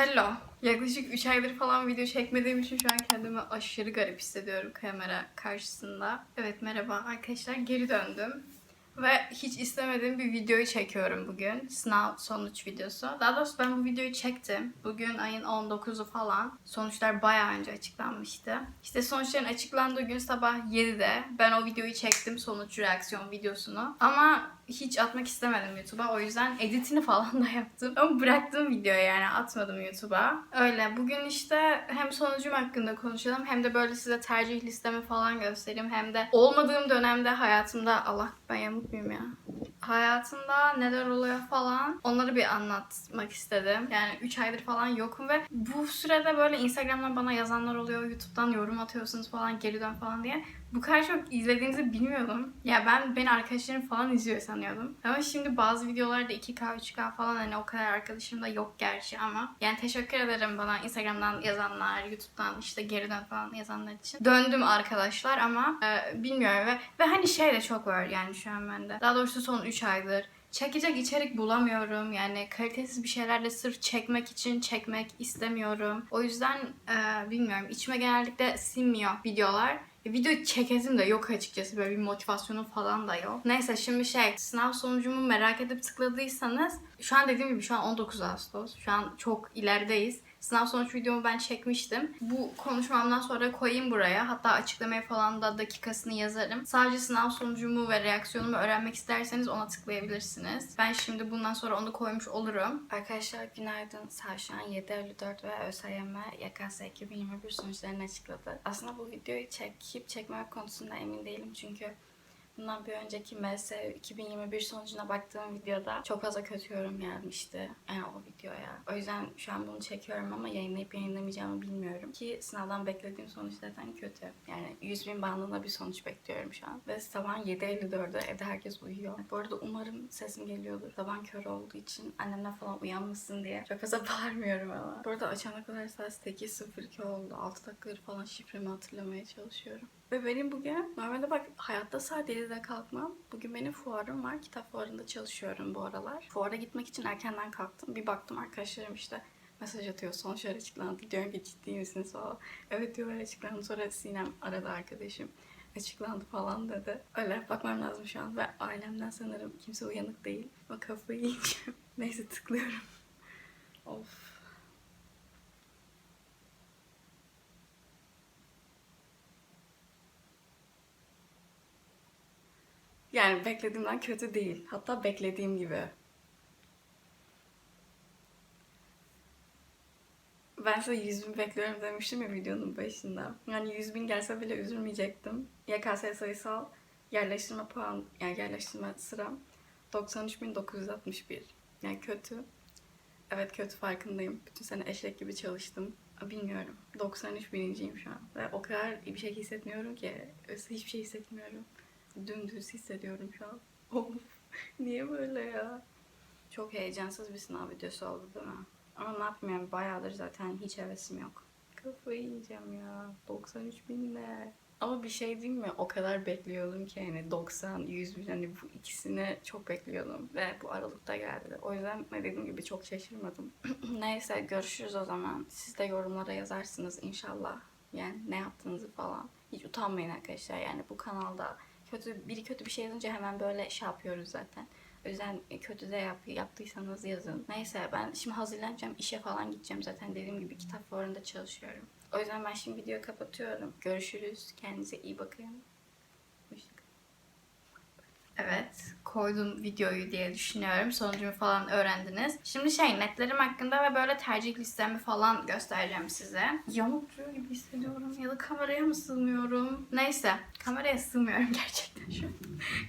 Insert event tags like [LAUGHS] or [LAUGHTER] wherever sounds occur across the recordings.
Hello. Yaklaşık 3 aydır falan video çekmediğim için şu an kendimi aşırı garip hissediyorum kamera karşısında. Evet merhaba arkadaşlar geri döndüm. Ve hiç istemediğim bir videoyu çekiyorum bugün. Sınav sonuç videosu. Daha doğrusu ben bu videoyu çektim. Bugün ayın 19'u falan. Sonuçlar bayağı önce açıklanmıştı. İşte sonuçların açıklandığı gün sabah 7'de ben o videoyu çektim. Sonuç reaksiyon videosunu. Ama hiç atmak istemedim YouTube'a. O yüzden editini [LAUGHS] falan da yaptım. Ama bıraktığım video yani atmadım YouTube'a. Öyle. Bugün işte hem sonucum hakkında konuşalım hem de böyle size tercih listemi falan göstereyim. Hem de olmadığım dönemde hayatımda Allah ben yamuk muyum ya? Hayatımda neler oluyor falan onları bir anlatmak istedim. Yani 3 aydır falan yokum ve bu sürede böyle Instagram'dan bana yazanlar oluyor. YouTube'dan yorum atıyorsunuz falan geri dön falan diye. Bu kadar çok izlediğinizi bilmiyordum. Ya ben beni arkadaşlarım falan izliyor sanıyordum. Ama şimdi bazı videolarda 2K 3K falan hani o kadar arkadaşım da yok gerçi ama. Yani teşekkür ederim bana Instagram'dan yazanlar, YouTube'dan işte geri dön falan yazanlar için. Döndüm arkadaşlar ama e, bilmiyorum ve, ve hani şey de çok var yani şu an bende. Daha doğrusu son 3 aydır çekecek içerik bulamıyorum. Yani kalitesiz bir şeyler de sırf çekmek için çekmek istemiyorum. O yüzden e, bilmiyorum. içime genellikle sinmiyor videolar. E, Video çekesim de yok açıkçası. Böyle bir motivasyonum falan da yok. Neyse şimdi şey sınav sonucumu merak edip tıkladıysanız şu an dediğim gibi şu an 19 Ağustos. Şu an çok ilerideyiz. Sınav sonuç videomu ben çekmiştim. Bu konuşmamdan sonra koyayım buraya. Hatta açıklamaya falan da dakikasını yazarım. Sadece sınav sonucumu ve reaksiyonumu öğrenmek isterseniz ona tıklayabilirsiniz. Ben şimdi bundan sonra onu koymuş olurum. Arkadaşlar günaydın. Saat şu an 7.54 ve ÖSYM YKS 2021 sonuçlarını açıkladı. Aslında bu videoyu çekip çekmemek konusunda emin değilim çünkü Bundan bir önceki MS 2021 sonucuna baktığım videoda çok fazla kötü yorum gelmişti. Yani o videoya. O yüzden şu an bunu çekiyorum ama yayınlayıp yayınlamayacağımı bilmiyorum. Ki sınavdan beklediğim sonuç zaten kötü. Yani 100 bin bandında bir sonuç bekliyorum şu an. Ve sabahın 7.54'de evde herkes uyuyor. Bu arada umarım sesim geliyordur. Sabahın körü olduğu için annemler falan uyanmasın diye çok fazla [LAUGHS] bağırmıyorum ama. Bu arada açana kadar saat 8.02 oldu. 6 dakikadır falan şifremi hatırlamaya çalışıyorum. Ve benim bugün normalde bak hayatta saat 7'de kalkmam. Bugün benim fuarım var. Kitap fuarında çalışıyorum bu aralar. Fuara gitmek için erkenden kalktım. Bir baktım arkadaşlarım işte mesaj atıyor. Sonuçlar açıklandı. Diyorum ki ciddi misiniz falan. Evet diyorlar açıklandı. Sonra Sinem aradı arkadaşım. Açıklandı falan dedi. Öyle bakmam lazım şu an. Ve ailemden sanırım kimse uyanık değil. Ama kafayı yiyeceğim. [LAUGHS] Neyse tıklıyorum. Of. Yani beklediğimden kötü değil. Hatta beklediğim gibi. Ben size 100 bin bekliyorum demiştim ya videonun başında. Yani 100 bin gelse bile üzülmeyecektim. YKS sayısal yerleştirme puan, yani yerleştirme sıram 93.961. Yani kötü. Evet kötü farkındayım. Bütün sene eşek gibi çalıştım. Bilmiyorum. 93 birinciyim şu an. Ve o kadar bir şey hissetmiyorum ki. Hiçbir şey hissetmiyorum. Dümdüz hissediyorum şu an. [LAUGHS] Of. Niye böyle ya? Çok heyecansız bir sınav videosu oldu değil mi? Ama ne yapayım yani bayağıdır zaten hiç hevesim yok. Kafayı yiyeceğim ya. 93 bin ne? Ama bir şey diyeyim mi? O kadar bekliyordum ki hani 90, 100 bin hani bu ikisini çok bekliyordum. Ve bu aralıkta geldi. O yüzden ne dediğim gibi çok şaşırmadım. [CLEARS THROAT] Neyse görüşürüz o zaman. Siz de yorumlara yazarsınız inşallah. Yani ne yaptığınızı falan. Hiç utanmayın arkadaşlar yani bu kanalda kötü biri kötü bir şey yazınca hemen böyle şey yapıyoruz zaten. O yüzden kötü de yap, yaptıysanız yazın. Neyse ben şimdi hazırlanacağım. işe falan gideceğim zaten. Dediğim gibi kitap fuarında çalışıyorum. O yüzden ben şimdi videoyu kapatıyorum. Görüşürüz. Kendinize iyi bakın. Evet, koydum videoyu diye düşünüyorum. Sonucumu falan öğrendiniz. Şimdi şey, netlerim hakkında ve böyle tercih listemi falan göstereceğim size. Yamuk duruyor gibi hissediyorum ya da kameraya mı sığmıyorum? Neyse, kameraya sığmıyorum [LAUGHS] gerçekten şu an.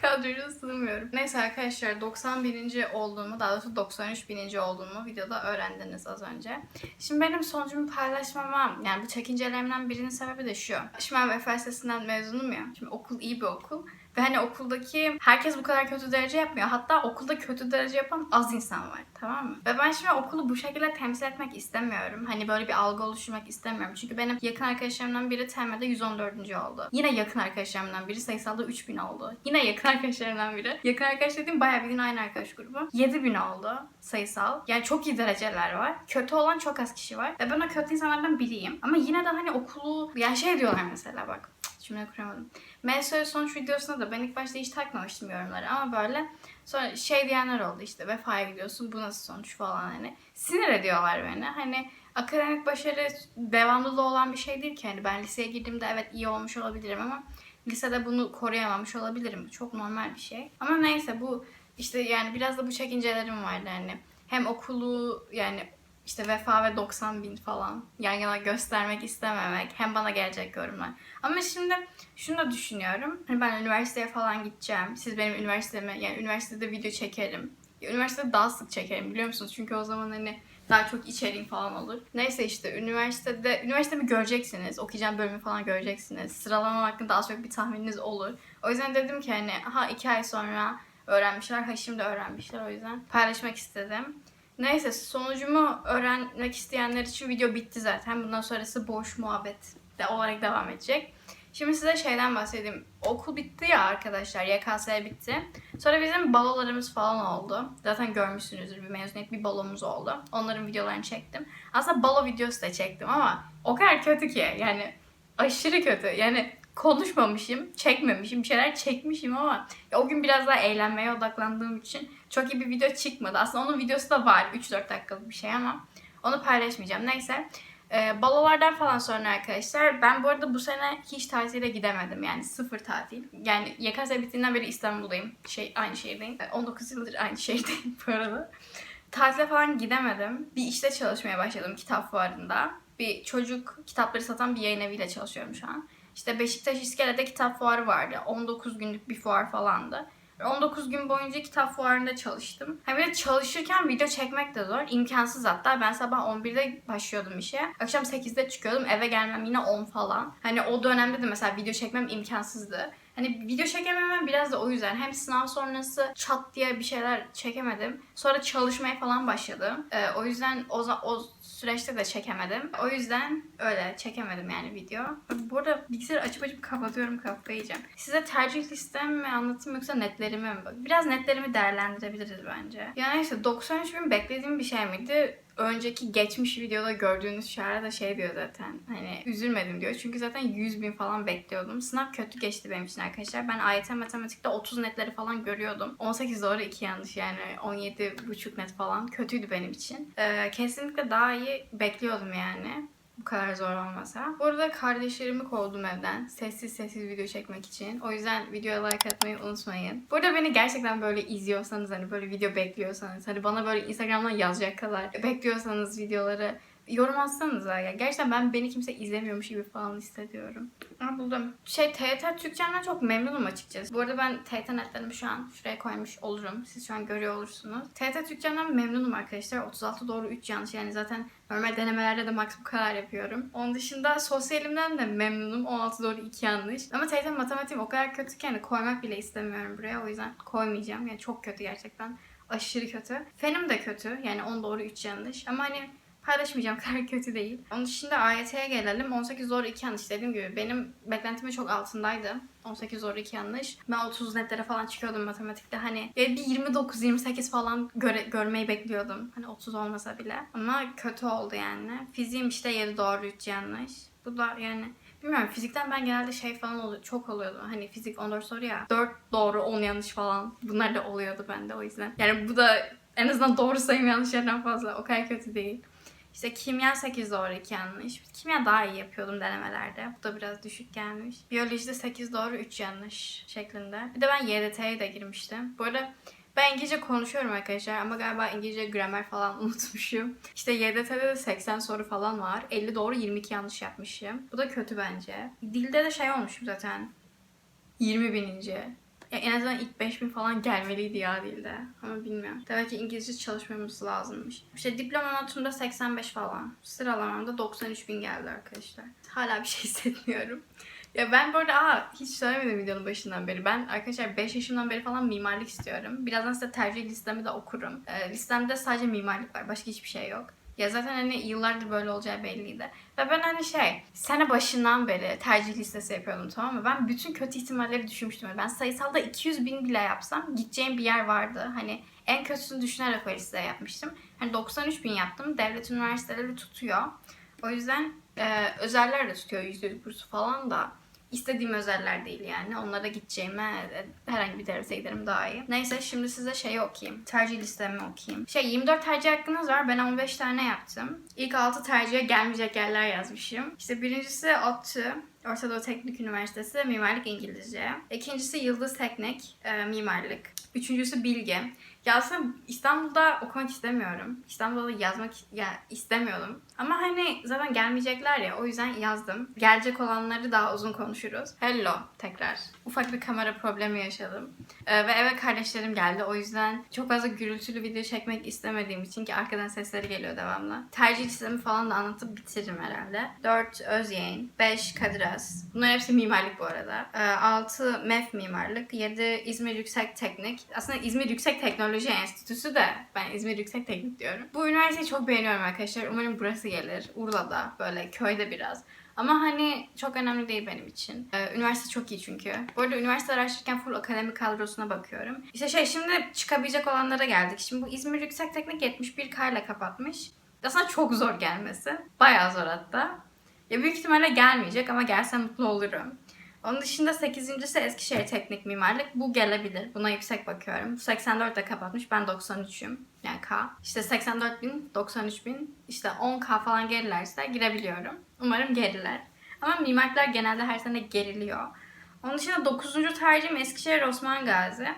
Kadroya sığmıyorum. Neyse arkadaşlar 91. olduğumu, daha doğrusu 93 bininci olduğumu videoda öğrendiniz az önce. Şimdi benim sonucumu paylaşmamam, yani bu çekincelerimden birinin sebebi de şu. Şimdi ben VFS'sinden mezunum ya. Şimdi okul iyi bir okul. Ve hani okuldaki herkes bu kadar kötü derece yapmıyor. Hatta okulda kötü derece yapan az insan var. Tamam mı? Ve ben şimdi okulu bu şekilde temsil etmek istemiyorum. Hani böyle bir algı oluşturmak istemiyorum. Çünkü benim yakın arkadaşlarımdan biri TEM'de 114. oldu. Yine yakın arkadaşlarımdan biri sayısalda 3000 oldu. Yine yakın [LAUGHS] arkadaşlarımdan biri. Yakın arkadaş dediğim bayağı bildiğin aynı arkadaş grubu. 7000 oldu sayısal. Yani çok iyi dereceler var. Kötü olan çok az kişi var. Ve ben o kötü insanlardan biriyim. Ama yine de hani okulu... Yani şey diyorlar mesela bak. Cümle kuramadım. MSÖ sonuç videosunda da ben ilk başta hiç takmamıştım yorumları ama böyle sonra şey diyenler oldu işte vefaya gidiyorsun bu nasıl sonuç falan hani. Sinir ediyorlar beni. Hani akademik başarı devamlılığı olan bir şey değil ki. Hani ben liseye girdiğimde evet iyi olmuş olabilirim ama lisede bunu koruyamamış olabilirim. Çok normal bir şey. Ama neyse bu işte yani biraz da bu çekincelerim vardı hani. Hem okulu yani işte vefa ve 90 bin falan yan yana göstermek istememek hem bana gelecek yorumlar. Ama şimdi şunu da düşünüyorum. Hani ben üniversiteye falan gideceğim. Siz benim üniversiteme yani üniversitede video çekerim. Üniversitede daha sık çekerim biliyor musunuz? Çünkü o zaman hani daha çok içeriğim falan olur. Neyse işte üniversitede, üniversitemi göreceksiniz. Okuyacağım bölümü falan göreceksiniz. Sıralamam hakkında az çok bir tahmininiz olur. O yüzden dedim ki hani ha iki ay sonra öğrenmişler, ha şimdi öğrenmişler. O yüzden paylaşmak istedim. Neyse sonucumu öğrenmek isteyenler için video bitti zaten. Bundan sonrası boş muhabbet de olarak devam edecek. Şimdi size şeyden bahsedeyim. Okul bitti ya arkadaşlar. YKS bitti. Sonra bizim balolarımız falan oldu. Zaten görmüşsünüzdür bir mezuniyet bir balomuz oldu. Onların videolarını çektim. Aslında balo videosu da çektim ama o kadar kötü ki. Yani aşırı kötü. Yani konuşmamışım, çekmemişim, bir şeyler çekmişim ama ya o gün biraz daha eğlenmeye odaklandığım için çok iyi bir video çıkmadı. Aslında onun videosu da var. 3-4 dakikalık bir şey ama onu paylaşmayacağım. Neyse. Ee, balolardan falan sonra arkadaşlar ben bu arada bu sene hiç tatile gidemedim yani sıfır tatil. Yani YKS bittiğinden beri İstanbul'dayım. Şey aynı şehirdeyim. Ee, 19 yıldır aynı [LAUGHS] şehirdeyim bu arada. Tatile falan gidemedim. Bir işte çalışmaya başladım kitap fuarında. Bir çocuk kitapları satan bir yayın eviyle çalışıyorum şu an. İşte Beşiktaş İskele'de kitap fuarı vardı. 19 günlük bir fuar falandı. 19 gün boyunca kitap fuarında çalıştım. Hem de çalışırken video çekmek de zor. İmkansız hatta. Ben sabah 11'de başlıyordum işe. Akşam 8'de çıkıyordum. Eve gelmem yine 10 falan. Hani o dönemde de mesela video çekmem imkansızdı. Hani video çekememem biraz da o yüzden. Hem sınav sonrası çat diye bir şeyler çekemedim. Sonra çalışmaya falan başladım. Ee, o yüzden o, o süreçte de çekemedim. O yüzden öyle çekemedim yani video. Bu arada bilgisayarı açıp açıp kapatıyorum kafayı. Size tercih listemi mi anlatayım yoksa netlerimi mi? Biraz netlerimi değerlendirebiliriz bence. Yani neyse 93 bin beklediğim bir şey miydi? Önceki geçmiş videoda gördüğünüz şara da şey diyor zaten. Hani üzülmedim diyor. Çünkü zaten 100 bin falan bekliyordum. Sınav kötü geçti benim için arkadaşlar. Ben AYT matematikte 30 netleri falan görüyordum. 18 doğru 2 yanlış yani 17 buçuk net falan. Kötüydü benim için. Ee, kesinlikle daha iyi bekliyordum yani. Bu kadar zor olmasa. Bu arada kardeşlerimi kovdum evden. Sessiz sessiz video çekmek için. O yüzden videoya like atmayı unutmayın. Bu arada beni gerçekten böyle izliyorsanız hani böyle video bekliyorsanız hani bana böyle Instagram'dan yazacak kadar bekliyorsanız videoları yorum atsanıza ya. Gerçekten ben beni kimse izlemiyormuş gibi falan hissediyorum. Aa, buldum. Şey TYT Türkçemden çok memnunum açıkçası. Bu arada ben TYT netlerimi şu an şuraya koymuş olurum. Siz şu an görüyor olursunuz. TYT Türkçemden memnunum arkadaşlar. 36 doğru 3 yanlış. Yani zaten normal denemelerde de max bu kadar yapıyorum. Onun dışında sosyalimden de memnunum. 16 doğru 2 yanlış. Ama TYT matematiğim o kadar kötü ki hani koymak bile istemiyorum buraya. O yüzden koymayacağım. Yani çok kötü gerçekten. Aşırı kötü. Fenim de kötü. Yani 10 doğru 3 yanlış. Ama hani paylaşmayacağım [LAUGHS] kadar kötü değil. Onun dışında AYT'ye gelelim. 18 doğru 2 yanlış dediğim gibi benim beklentimin çok altındaydı. 18 doğru 2 yanlış. Ben 30 netlere falan çıkıyordum matematikte. Hani bir 29-28 falan göre, görmeyi bekliyordum. Hani 30 olmasa bile. Ama kötü oldu yani. Fiziğim işte 7 doğru 3 yanlış. Bu da yani Bilmiyorum fizikten ben genelde şey falan oluyor, çok oluyordu. Hani fizik 14 soru ya. 4 doğru 10 yanlış falan. Bunlar da oluyordu bende o yüzden. Yani bu da en azından doğru sayım yanlışlardan fazla. O kadar kötü değil. İşte kimya 8 doğru 2 yanlış. Kimya daha iyi yapıyordum denemelerde. Bu da biraz düşük gelmiş. Biyolojide 8 doğru 3 yanlış şeklinde. Bir de ben YDT'ye de girmiştim. Bu arada ben İngilizce konuşuyorum arkadaşlar ama galiba İngilizce gramer falan [LAUGHS] unutmuşum. İşte YDT'de de 80 soru falan var. 50 doğru 22 yanlış yapmışım. Bu da kötü bence. Dilde de şey olmuşum zaten. 20 bininci. Ya en azından ilk 5000 falan gelmeliydi ya dilde. Ama bilmiyorum. Demek ki İngilizce çalışmamız lazımmış. İşte diploma notumda 85 falan. Sıralamamda 93 bin geldi arkadaşlar. Hala bir şey [LAUGHS] hissetmiyorum. Ya ben bu arada aa, hiç söylemedim videonun başından beri. Ben arkadaşlar 5 yaşımdan beri falan mimarlık istiyorum. Birazdan size tercih listemi de okurum. Ee, listemde sadece mimarlık var. Başka hiçbir şey yok. Ya zaten hani yıllardır böyle olacağı belliydi. Ve ben hani şey, sene başından beri tercih listesi yapıyordum tamam mı? Ben bütün kötü ihtimalleri düşünmüştüm. Ben sayısalda 200 bin bile yapsam gideceğim bir yer vardı. Hani en kötüsünü düşünerek o listeye yapmıştım. Hani 93 bin yaptım. Devlet üniversiteleri tutuyor. O yüzden e, özeller de tutuyor %100 bursu falan da. İstediğim özeller değil yani. Onlara gideceğime e, herhangi bir devlete giderim daha iyi. Neyse şimdi size şeyi okuyayım. Tercih listemi okuyayım. Şey 24 tercih hakkınız var. Ben 15 tane yaptım. İlk 6 tercihe gelmeyecek yerler yazmışım. İşte birincisi ODTÜ. Orta Doğu Teknik Üniversitesi Mimarlık İngilizce. İkincisi Yıldız Teknik e, Mimarlık. Üçüncüsü Bilge. Ya aslında İstanbul'da okumak istemiyorum. İstanbul'da yazmak ya istemiyordum. Ama hani zaten gelmeyecekler ya o yüzden yazdım. Gelecek olanları daha uzun konuşuruz. Hello tekrar. Ufak bir kamera problemi yaşadım. Ee, ve eve kardeşlerim geldi. O yüzden çok fazla gürültülü video çekmek istemediğim için ki arkadan sesleri geliyor devamlı. Tercih listemi falan da anlatıp bitiririm herhalde. 4 Özyeğin, 5 Kadir. Bunlar hepsi mimarlık bu arada. Ee, 6 MEF mimarlık, 7 İzmir Yüksek Teknik. Aslında İzmir Yüksek Teknoloji Enstitüsü de ben İzmir Yüksek Teknik diyorum. Bu üniversiteyi çok beğeniyorum arkadaşlar. Umarım burası gelir. Urla'da böyle köyde biraz. Ama hani çok önemli değil benim için. Ee, üniversite çok iyi çünkü. Bu arada üniversite araştırırken full akademik kadrosuna bakıyorum. İşte şey şimdi çıkabilecek olanlara geldik. Şimdi bu İzmir Yüksek Teknik 71 K ile kapatmış. Aslında çok zor gelmesi. Bayağı zor hatta. Ya büyük ihtimalle gelmeyecek ama gelse mutlu olurum. Onun dışında 8.si Eskişehir Teknik Mimarlık. Bu gelebilir. Buna yüksek bakıyorum. Bu 84 de kapatmış. Ben 93'üm. Yani K. İşte 84 bin, 93 bin. İşte 10K falan gerilerse girebiliyorum. Umarım geriler. Ama mimarlıklar genelde her sene geriliyor. Onun dışında 9. tercihim Eskişehir Osman Gazi.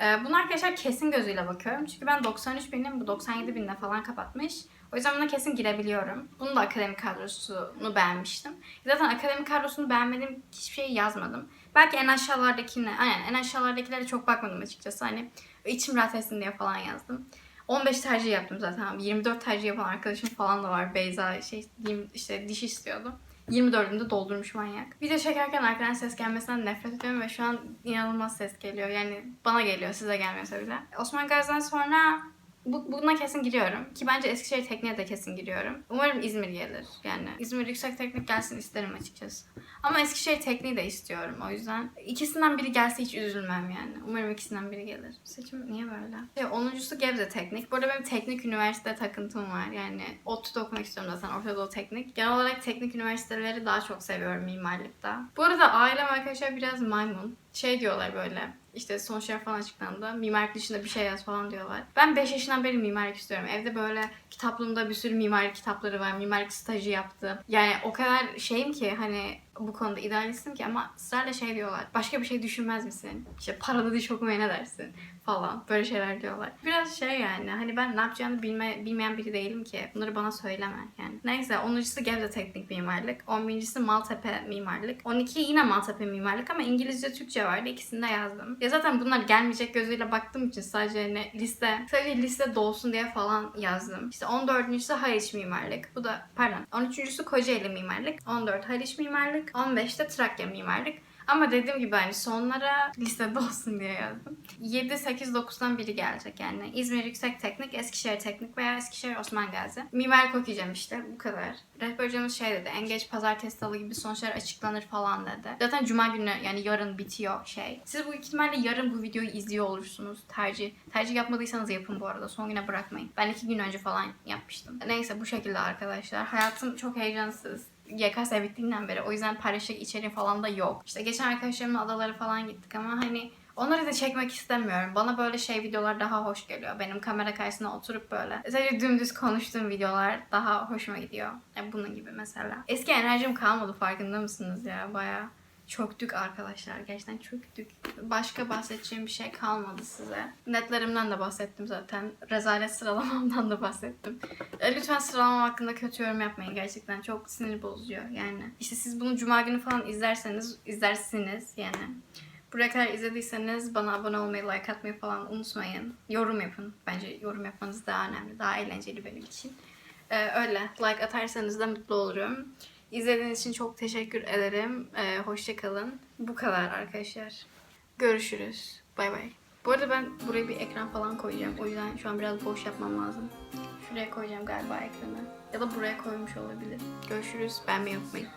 Ee, Buna arkadaşlar kesin gözüyle bakıyorum. Çünkü ben 93 binim, bu 97 binle falan kapatmış. O yüzden buna kesin girebiliyorum. Bunun da akademik kadrosunu beğenmiştim. Zaten akademik kadrosunu beğenmediğim hiçbir şey yazmadım. Belki en aşağılardakine, aynen en aşağılardakilere çok bakmadım açıkçası. Hani içim rahat etsin diye falan yazdım. 15 tercih yaptım zaten. 24 tercih yapan arkadaşım falan da var. Beyza şey işte diş istiyordu. 24'ünde doldurmuş manyak. Video çekerken arkadan ses gelmesinden nefret ediyorum ve şu an inanılmaz ses geliyor. Yani bana geliyor size gelmiyorsa bile. Osman Gazi'den sonra bu, buna kesin giriyorum. Ki bence Eskişehir Teknik'e de kesin giriyorum. Umarım İzmir gelir. Yani İzmir Yüksek Teknik gelsin isterim açıkçası. Ama Eskişehir Tekniği de istiyorum o yüzden. ikisinden biri gelse hiç üzülmem yani. Umarım ikisinden biri gelir. Seçim niye böyle? Şey, 10.sü Gebze Teknik. Bu arada benim teknik üniversite takıntım var. Yani ODTÜ'de okumak istiyorum zaten. Orta Doğu Teknik. Genel olarak teknik üniversiteleri daha çok seviyorum mimarlıkta. Bu arada ailem arkadaşlar biraz maymun. Şey diyorlar böyle işte sonuçlar falan açıklandı. Mimarlık dışında bir şey yaz falan diyorlar. Ben 5 yaşından beri mimarlık istiyorum. Evde böyle kitaplığımda bir sürü mimarlık kitapları var. Mimarlık stajı yaptım. Yani o kadar şeyim ki hani bu konuda idealistim ki ama ısrarla şey diyorlar. Başka bir şey düşünmez misin? İşte paralı diş okumaya ne dersin? Falan. Böyle şeyler diyorlar. Biraz şey yani hani ben ne yapacağını bilme, bilmeyen biri değilim ki. Bunları bana söyleme yani. Neyse 10.sü Gebze Teknik Mimarlık. 11.si Maltepe Mimarlık. 12 yine Maltepe Mimarlık ama İngilizce Türkçe vardı. İkisini de yazdım. Ya zaten bunlar gelmeyecek gözüyle baktığım için sadece hani liste sadece liste dolsun diye falan yazdım. İşte 14.sü Haliç Mimarlık. Bu da pardon 13.sü Kocaeli Mimarlık. 14 Haliç Mimarlık. 15'te Trakya Mimarlık. Ama dediğim gibi hani sonlara listede olsun diye yazdım. 7, 8, 9'dan biri gelecek yani. İzmir Yüksek Teknik, Eskişehir Teknik veya Eskişehir Osman Gazi. Mimarlık okuyacağım işte bu kadar. Rehber hocamız şey dedi, en geç pazartesi salı gibi sonuçlar açıklanır falan dedi. Zaten cuma günü yani yarın bitiyor şey. Siz bu ihtimalle yarın bu videoyu izliyor olursunuz. Tercih. Tercih yapmadıysanız yapın bu arada. Son güne bırakmayın. Ben iki gün önce falan yapmıştım. Neyse bu şekilde arkadaşlar. Hayatım çok heyecansız. YKS bittiğinden beri. O yüzden paylaşacak içeriği falan da yok. İşte geçen arkadaşlarımla adalara falan gittik ama hani onları da çekmek istemiyorum. Bana böyle şey videolar daha hoş geliyor. Benim kamera karşısına oturup böyle. Sadece dümdüz konuştuğum videolar daha hoşuma gidiyor. Yani bunun gibi mesela. Eski enerjim kalmadı farkında mısınız ya? Bayağı çöktük arkadaşlar. Gerçekten çöktük. Başka bahsedeceğim bir şey kalmadı size. Netlerimden de bahsettim zaten. Rezalet sıralamamdan da bahsettim. E, lütfen sıralamam hakkında kötü yorum yapmayın. Gerçekten çok sinir bozucu yani. İşte siz bunu cuma günü falan izlerseniz, izlersiniz yani. Buraya kadar izlediyseniz bana abone olmayı, like atmayı falan unutmayın. Yorum yapın. Bence yorum yapmanız daha önemli. Daha eğlenceli benim için. Ee, öyle. Like atarsanız da mutlu olurum. İzlediğiniz için çok teşekkür ederim. Ee, hoşça kalın. Bu kadar arkadaşlar. Görüşürüz. Bay bay. Bu arada ben buraya bir ekran falan koyacağım. O yüzden şu an biraz boş yapmam lazım. Şuraya koyacağım galiba ekranı. Ya da buraya koymuş olabilir. Görüşürüz. Beğenmeyi unutmayın.